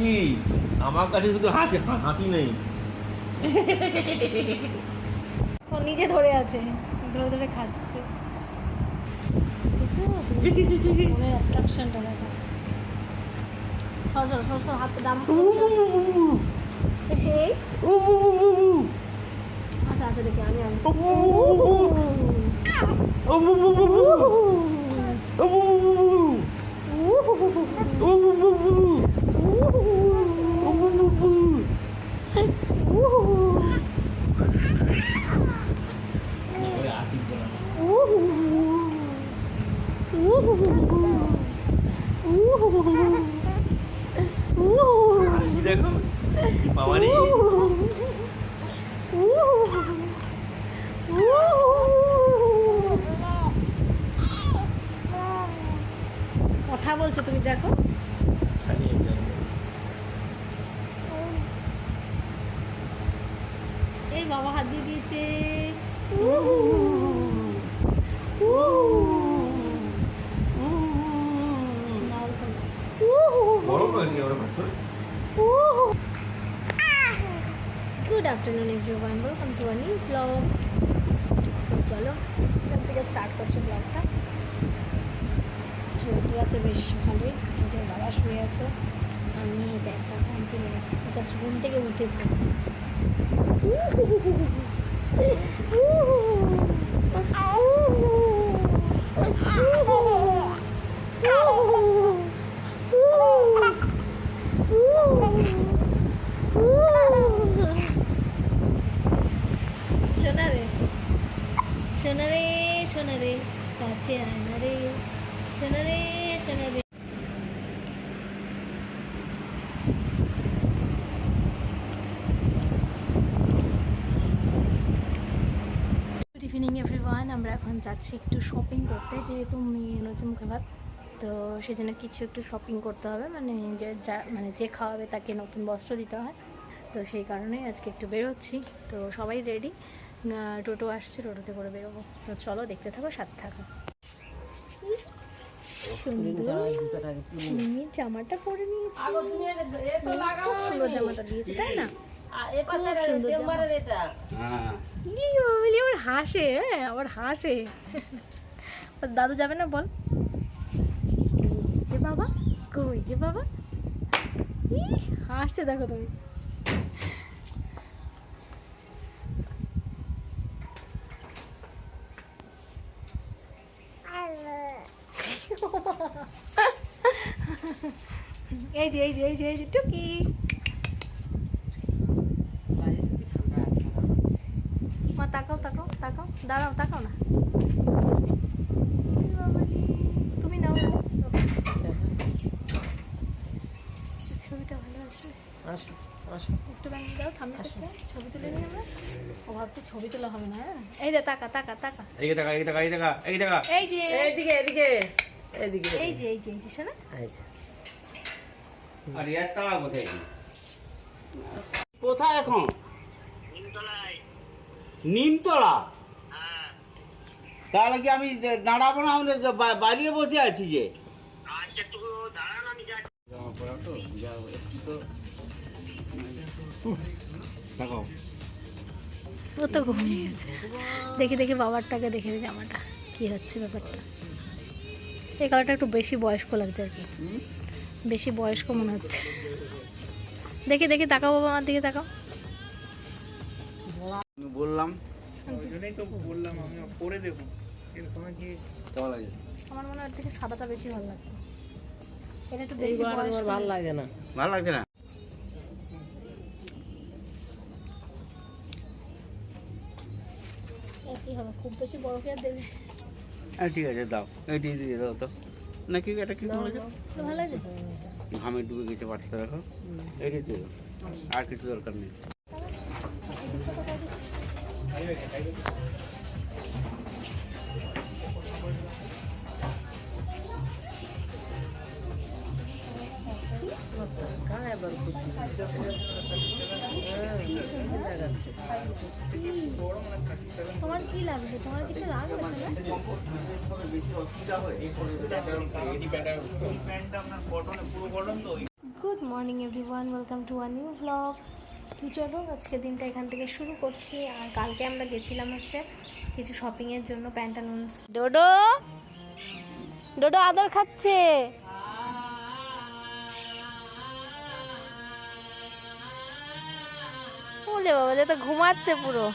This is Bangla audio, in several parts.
হাসি আমার কাছে শুধু হাসি হাসি নেই। ও নিজে ধরে আছে ধরে ধরে খাচ্ছে। অ্যাট্রাকশনটা দেখো। সর সর সর সর হাতে দাম আচ্ছা আচ্ছা দেখি আমি আমি বলছো তুমি দেখো। এই বাবা হাত দিয়ে দিয়েছে। Good afternoon everyone welcome to a new blog চলো এখান থেকে স্টার্ট করছি ব্লগটা আছে বেশ ভালোই। কিন্তু বাবা শুয়ে আছে। আমি দেখা কন্টিনিউয়াস জাস্ট ঘুম থেকে উঠেছি। শোনা রে শোনা রে শোনা রে, কাছে আয়না রে। শোনা রে শোনা গুড ইভিনিং এভরিওয়ান আমরা এখন যাচ্ছি একটু শপিং করতে, যেহেতু মেয়ে এনেছে মুখে ভাত, তো সেজন্য কিছু একটু শপিং করতে হবে। মানে যে যা মানে যে খাওয়াবে তাকে নতুন বস্ত্র দিতে হয়। তো সেই কারণেই আজকে একটু বেরোচ্ছি। তো সবাই রেডি টোটো আসছে, টোটোতে করে বেরোবো। তো চলো দেখতে থাকো, সাথে থাকো। সুন্দর। জামাটা পরে নিয়েছি। খুব সুন্দর জামাটা দিয়েছে তাই না? জামা। হ্যাঁ। আবার হাসে হ্যাঁ আবার হাসে। দাদু যাবে না বল। যে বাবা কই যে বাবা? হাসতে দেখো তুমি। এই যে এই যে এই যে এই যে টুকি। মা তাকাও তাকাও তাকাও। দাঁড়াও তাকাও না। তুমি নাও। ছবিটা ভালো আসবে। আসো আসো। একটু ব্যাংক দাও ঠান্ডা থাকতে ছবি তুলে নিই আমরা? ও ভাবতে ছবি তোলা হবে না হ্যাঁ? এই যে তাকা তাকা তাকা। এই টাকা এই টাকা এই টাকা এই টাকা এই যে। এদিকে এদিকে এদিকে এই যে এই যে এই যে শোনা। আর ইয়ার তারা কোথায়? কোথায় এখন? নিমতলা তাহলে কি আমি দাঁড়াবো না? আমি তো বসে আছি যে। ও তো ঘুমিয়ে গেছে। দেখি দেখি বাবারটাকে দেখে জামাটা কি হচ্ছে ব্যাপারটা। এই কালারটা একটু বেশি বয়স্ক লাগছে আর কি। বেশি বয়স্ক মনে হচ্ছে। দেখি দেখি তাকাও বাবা আমার দিকে তাকাও। আমি বললাম। কেমন লাগে আমার মনে হয় এর থেকে সাদাটা বেশি ভালো লাগছে। এটা একটু বেশি ভালো লাগে না। ভালো লাগছে না? কি হবে? খুব বেশি বড় কে দেবে ঠিক আছে দাও এইটি দিয়ে দাও তো নাকি এটা কি ভালো লাগে তো ভালো লাগে ঘামে ডুবে গেছে বাচ্চা দেখো এইটি দিয়ে দাও আর কিছু দরকার নেই তোমার কি লাগবে তোমার কিছু লাগবে good morning everyone welcome to a new blog তো চলো, আজকে দিনটা এখান থেকে শুরু করছি। আর কালকে আমরা গেছিলাম হচ্ছে কিছু শপিংয়ের জন্য প্যান্টালুন্স। ডোডো! ডোডো আদর খাচ্ছে। বলে বাবা, যে তো ঘুমাচ্ছে পুরো।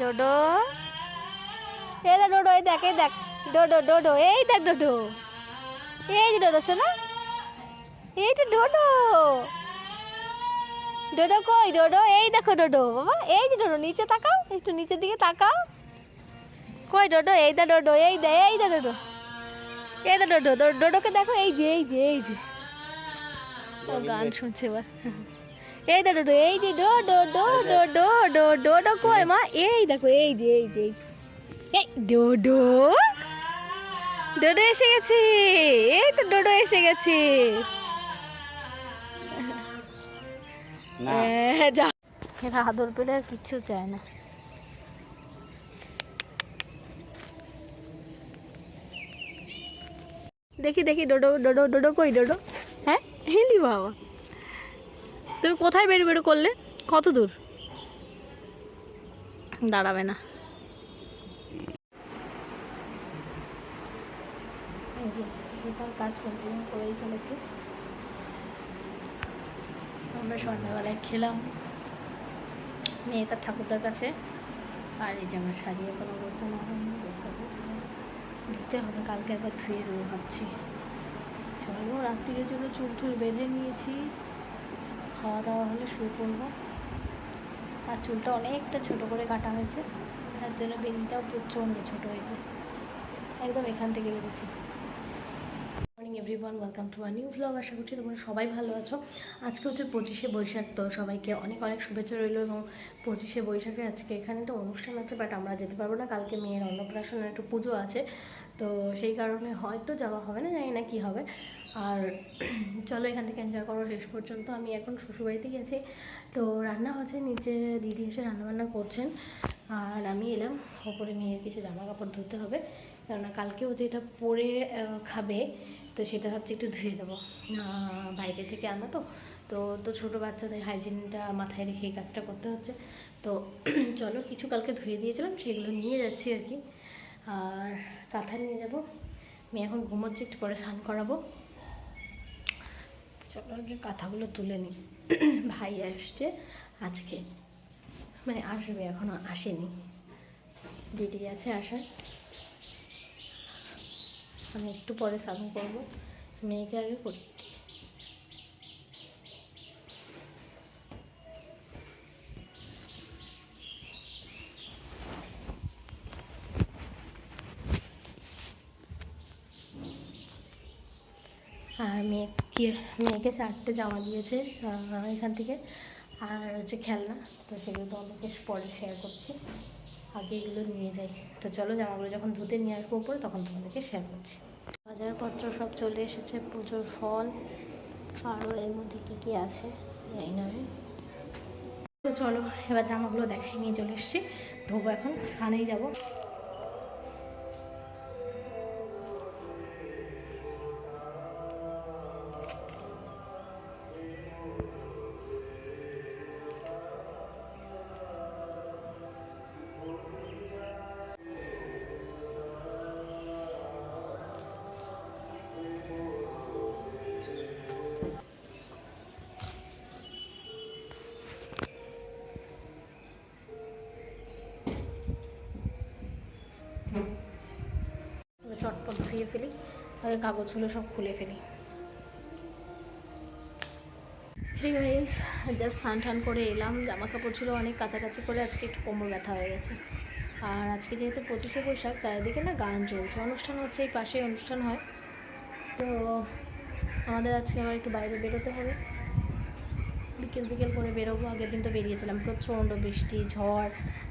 ডোডো। এই দেখ ডোডো, এই দেখ এই দেখ। ডোডো ডোডো, এই দেখ ডোডো। এই যে ডোডো, শোনা। এই তো ডোডো। ডোডো কই? ডোডো, এই দেখো ডোডো। বাবা, এই যে ডোডো, নিচে তাকাও, একটু নিচের দিকে তাকাও। কই ডোডো? এই দা ডোডো, এই দা এই দা ডোডো। এই দা ডোডো ডো- ডোডোকে দেখো এই যে এই যে এই যে। ও গান শুনছে এবার। এই দা ডোডো এই যে ডো ডো ডো ডো ডো ডো ডোডো কই মা? এই দেখো এই যে এই যে এই যে। এই ডোডো ডোডো এসে গেছে। এই তো ডোডো এসে গেছে। না। হ্যাঁ, যা। এরা আদর পেলে আর কিচ্ছু চায় না। দেখি দেখি, ডোডো ডোডো ডোডো কই, ডোডো? হ্যাঁ? হেলি বাবা। তুমি কোথায় বেরো বেরো করলে? কত দূর? দাঁড়াবে না। কাজ করেই আমরা সন্ধ্যাবেলায় খেলাম। মেয়ে তার ঠাকুরদার কাছে। আর এই যে আমার শাড়ি এখনও গোছানো হয়নি ধুতে হবে, কালকে একবার ধুয়ে দেবো ভাবছি। চলো রাত্রির জন্য চুল টুল বেঁধে নিয়েছি। খাওয়া দাওয়া হলে শুয়ে পড়ব আর চুলটা অনেকটা ছোট করে কাটা হয়েছে। তার জন্য বেনিটাও প্রচণ্ড ছোট হয়েছে। একদম এখান থেকে morning everyone welcome to a new vlog আশা করছি তোমরা সবাই ভালো আছো। আজকে হচ্ছে পঁচিশে বৈশাখ, তো সবাইকে অনেক অনেক শুভেচ্ছা রইল এবং পঁচিশে বৈশাখে আজকে এখানে তো অনুষ্ঠান আছে বাট আমরা যেতে পারব না। কালকে মেয়ের অন্নপ্রাশনের একটু পুজো আছে, তো সেই কারণে হয়তো যাওয়া হবে না, জানি না কী হবে। আর চলো এখান থেকে এনজয় করো, শেষ পর্যন্ত। আমি এখন শ্বশুরবাড়িতে গেছি তো রান্না হচ্ছে, নিচে দিদি এসে রান্নাবান্না করছেন। আর আমি এলাম, ওপরে মেয়ের কিছু জামা কাপড় ধুতে হবে, কেননা কালকেও যেটা পরে খাবে তো সেটা ভাবছি একটু ধুয়ে দেবো বাইরে থেকে আনা তো। তো তো ছোটো বাচ্চাদের হাইজিনটা মাথায় রেখে এই কাজটা করতে হচ্ছে। তো চলো, কিছু কালকে ধুয়ে দিয়েছিলাম, সেগুলো নিয়ে যাচ্ছি আর কি। আর কাঁথা নিয়ে যাব। মেয়ে এখন ঘুমোচ্ছে, একটু পরে স্নান করাবো। চলো, আগে কাঁথাগুলো তুলে নিই। ভাই আসছে আজকে। মানে আসবে, এখনও আসেনি। দেরি আছে আসার। আমি একটু পরে স্নান করব মেয়েকে আগে করি আর মেয়েকে মেয়েকে চারটে জামা দিয়েছে এখান থেকে। আর হচ্ছে খেলনা, তো সেগুলো তো অনেক পরে শেয়ার করছি। আগে এগুলো নিয়ে যাই। তো চলো জামাগুলো যখন ধুতে নিয়ে আসব উপরে, তখন তোমাদেরকে শেয়ার করছি। বাজারপত্র সব চলে এসেছে, পুজোর ফল। আরও এর মধ্যে কী কী আছে? জানি না। তো চলো, এবার জামাগুলো দেখাই, নিয়ে চলে এসছি। ধোবো এখন, স্নানেই যাব। এবার ধুয়ে ফেলি, আগে কাগজগুলো সব খুলে ফেলি। ঠিক গাইস জাস্ট স্নান টান করে এলাম জামা কাপড় ছিল অনেক কাছাকাছি করে আজকে একটু কোমর ব্যথা হয়ে গেছে। আর আজকে যেহেতু পঁচিশে বৈশাখ চারিদিকে না গান চলছে। অনুষ্ঠান হচ্ছে এই পাশেই অনুষ্ঠান হয়। তো আমাদের আজকে আবার একটু বাইরে বেরোতে হবে। বিকেল বিকেল করে বেরোবো, আগের দিন তো বেরিয়েছিলাম। প্রচণ্ড বৃষ্টি, ঝড়,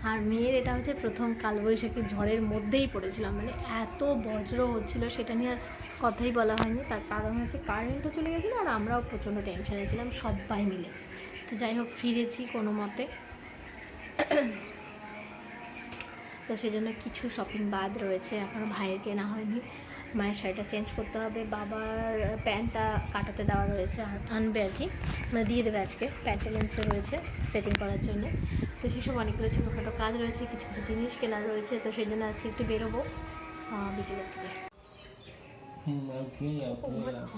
আর মেয়ের এটা হচ্ছে প্রথম কালবৈশাখী ঝড়ের মধ্যেই পড়েছিলাম। মানে এত বজ্র হচ্ছিল, সেটা নিয়ে আর কথাই বলা হয়নি। তার কারণ হচ্ছে কারেন্টও চলে গেছিল আর আমরাও প্রচণ্ড টেনশনে ছিলাম সবাই মিলে। তো যাই হোক, ফিরেছি কোনো মতে। তো সেই জন্য কিছু শপিং বাদ রয়েছে এখনও ভাইয়ের কেনা হয়নি। মায়ের শাড়িটা চেঞ্জ করতে হবে বাবার প্যান্টটা কাটাতে দেওয়া রয়েছে আর আনবে আর কি। মানে দিয়ে দেবে আজকে প্যান্টের লেন্সে রয়েছে সেটিং করার জন্য। তো সেসব অনেকগুলো ছোটোখাটো কাজ রয়েছে কিছু কিছু জিনিস কেনার রয়েছে তো সেই জন্য আজকে একটু বেরোবো বিকেলের দিকে। হুম আর কি ও আচ্ছা।